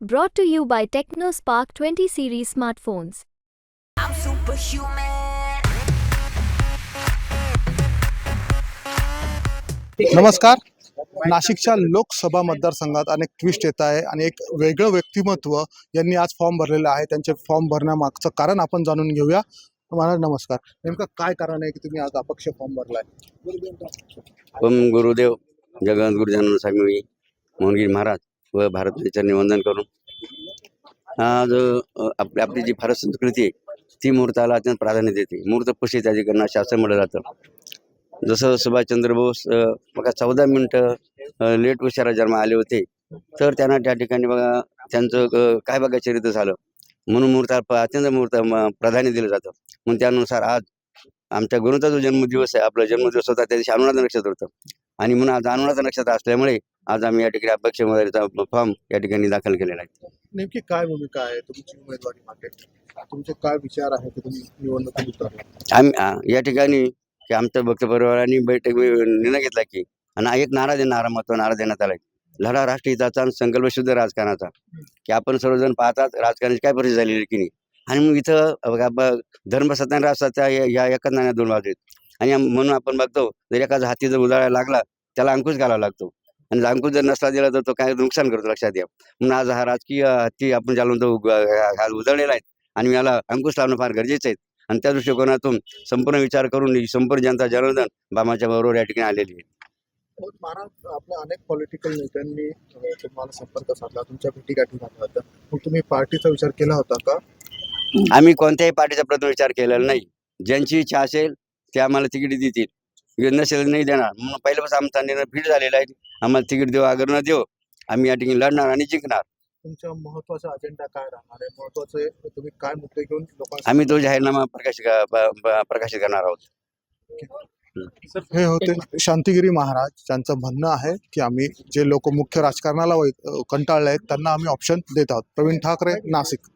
Brought to you by TechnoSpark 20 series smartphones. I'm superhuman. नमस्कार. नाशिकच्या लोकसभा मतदारसंघात अनेक ट्विस्ट येत आहे आणि एक वेगळं व्यक्तिमत्व यांनी आज फॉर्म भरलेलं आहे. त्यांचे फॉर्म भरण्यामागचं कारण आपण जाणून घेऊया. मला नमस्कार. नेमकं काय कारण आहे की तुम्ही आज अपक्ष फॉर्म भरलाय? ओम गुरुदेव. जगत गुरुजन स्वामी मोहनगिरी महाराज. व भारत निवंदन करून. आज आपली आपली जी भारत संस्कृती आहे ती मुहूर्ताला अत्यंत प्राधान्य देते. मुहूर्त पुष्टी त्याची गणना शास्त्र म्हटलं जातं. जसं सुभाषचंद्र बोस बघा चौदा मिनटं लेट उशिरा जन्म आले होते. तर त्यांना त्या ठिकाणी बघा त्यांचं काय बघा चरित्र झालं. म्हणून मुहूर्ताला अत्यंत मुहूर्त प्राधान्य दिलं जातं. म्हणून त्यानुसार आज आमच्या गुरुचा जो जन्मदिवस आहे आपला जन्मदिवस होता त्या दिवशी अनुनाथ नक्षत्र होतं. आणि म्हणून आज अनुनाथ नक्षत्र असल्यामुळे आज आम्ही या ठिकाणी अपक्ष उमेदवारीचा फॉर्म या ठिकाणी दाखल केलेला आहे. नेमकी काय भूमिका आहे तुमची उमेदवारी मागे? तुमचे काय विचार आहे की तुम्ही निवडणुकीत उतरला आम्ही आ, या ठिकाणी की आमच्या भक्त परिवाराने बैठक निर्णय घेतला की आणि एक नारा दे नारा महत्त्व नारा देण्यात आलाय लढा राष्ट्रहिताचा आणि संकल्प शुद्ध राजकारणाचा. की आपण सर्वजण पाहतात राजकारणाची काय परिस्थिती झालेली आहे की नाही. आणि मग इथं बघा ब- धर्म सत्य आणि राजसत्य या या एकाच नाण्या दोन बाजू आहेत. आणि म्हणून आपण बघतो जर एखादा हाती जर उदाळायला लागला त्याला अंकुश घालावा लागतो. आणि अंकुश जर नसला दिला तर तो काय नुकसान करतो लक्षात घ्या. म्हणून आज हा राजकीय हत्ती आपण ज्याला म्हणतो उधळलेला आहे. आणि याला अंकुश लावणं फार गरजेचं आहे. आणि त्या दृष्टिकोनातून संपूर्ण विचार करून संपूर्ण जनता जनार्दन बामाच्या बरोबर या ठिकाणी आलेली आहे. महाराज आपल्या अनेक पॉलिटिकल नेत्यांनी तुम्हाला संपर्क साधला तुमच्या भेटीगाठी झाल्या होत्या मग तुम्ही पार्टीचा विचार केला होता का? आम्ही कोणत्याही पार्टीचा प्रथम विचार केलेला नाही. ज्यांची इच्छा असेल ते आम्हाला तिकीट देतील. नसेल नाही देणार. म्हणून पहिल्यापासून आमचा निर्णय फिट झालेला आहे. आम्हाला तिकीट देऊ अगर न देऊ आम्ही या ठिकाणी लढणार आणि जिंकणार. तुमचा महत्त्वाचा अजेंडा काय राहणार आहे? महत्त्वाचे तुम्ही काय मुद्दे घेऊन लोकांना आम्ही तो जाहीरनामा प्रकाशित प्रकाशित करणार आहोत. हे होते शांतिगिरी महाराज. ज्यांचं म्हणणं आहे की आम्ही जे लोक मुख्य राजकारणाला कंटाळले आहेत त्यांना आम्ही ऑप्शन देत आहोत. प्रवीण ठाकरे नाशिक.